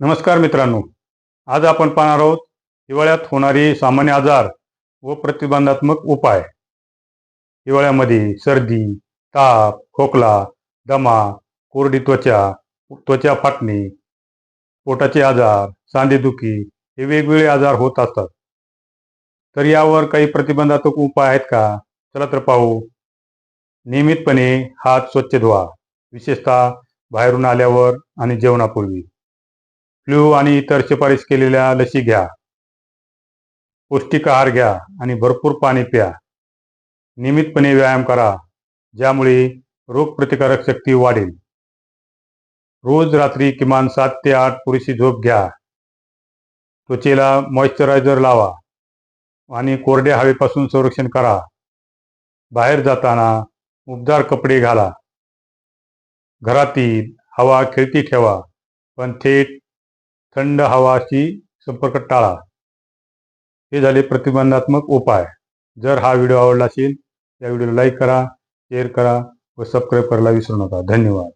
नमस्कार मित्रांनो. आज आपण पाहणार आहोत हिवाळ्यात होणारी सामान्य आजार व प्रतिबंधात्मक उपाय. हिवाळ्यामध्ये सर्दी ताप खोकला दमा कोरडी त्वचा त्वचा फाटणे पोटाचे आजार सांधेदुखी हे वेगवेगळे आजार होत असतात. तर यावर काही प्रतिबंधात्मक उपाय आहेत का? चला तर पाहू. नियमितपणे हात स्वच्छ धुवा. विशेषतः बाहेरून आल्यावर आणि जेवणापूर्वी. फ्लू आणि इतर शिफारस केलेल्या लसी घ्या. पौष्टिक आहार घ्या आणि भरपूर पाणी प्या. नियमितपणे व्यायाम करा ज्यामुळे रोगप्रतिकारक शक्ती वाढेल. रोज रात्री किमान सात ते आठ पुरेशी झोप घ्या. त्वचेला मॉइश्चरायझर लावा आणि कोरड्या हवेपासून संरक्षण करा. बाहेर जाताना उबदार कपडे घाला. घरातील हवा खेळती ठेवा पण थेट थंड हवाशी संपर्क टाळा. हे झाले प्रतिबंधात्मक उपाय. जर हा व्हिडिओ आवडला असेल त्या व्हिडिओला लाईक करा शेअर करा व सबस्क्राईब करायला विसरू नका. धन्यवाद.